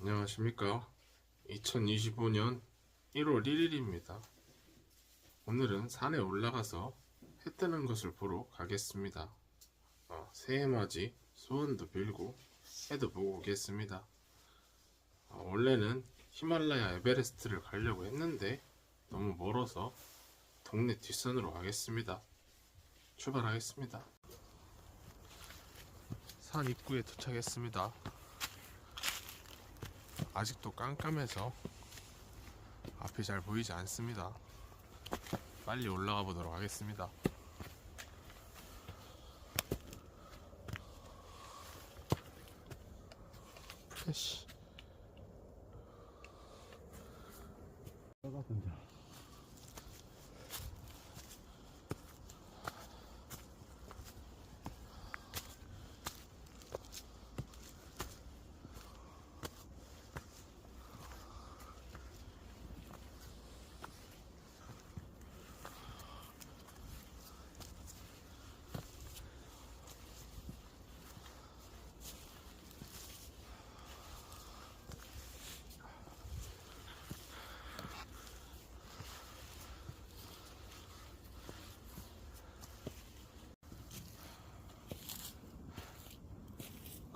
안녕하십니까. 2025년 1월 1일입니다. 오늘은 산에 올라가서 해 뜨는 것을 보러 가겠습니다. 어, 새해 맞이 소원도 빌고 해도 보고 오겠습니다. 어, 원래는 히말라야 에베레스트를 가려고 했는데 너무 멀어서 동네 뒷산으로 가겠습니다. 출발하겠습니다. 산 입구에 도착했습니다 아직도 깜깜해서 앞이 잘 보이지 않습니다. 빨리 올라가 보도록 하겠습니다. 프레쉬.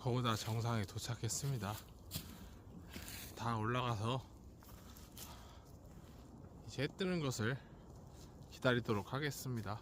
거우다 정상에 도착했습니다. 다 올라가서 이제 해 뜨는 것을 기다리도록 하겠습니다.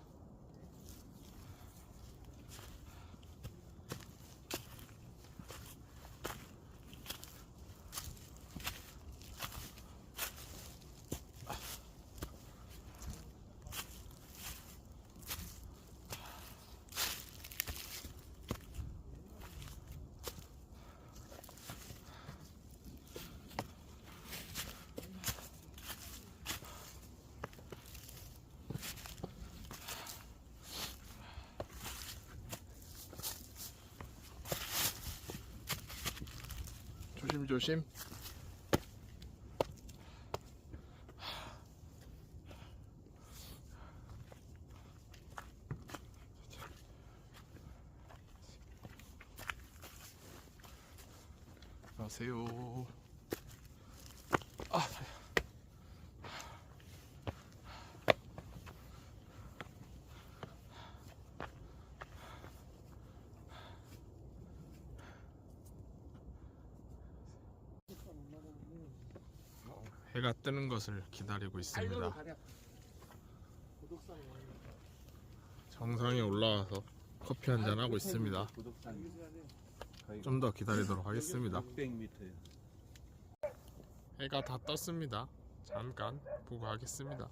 조심조심. 안녕하세요. 아, 해가 뜨는 것을 기다리고 있습니다. 정상에 올라와서 커피 한 잔 하고 있습니다. 좀 더 기다리도록 하겠습니다. 600m예요. 해가 다 떴습니다. 잠깐 보고 하겠습니다.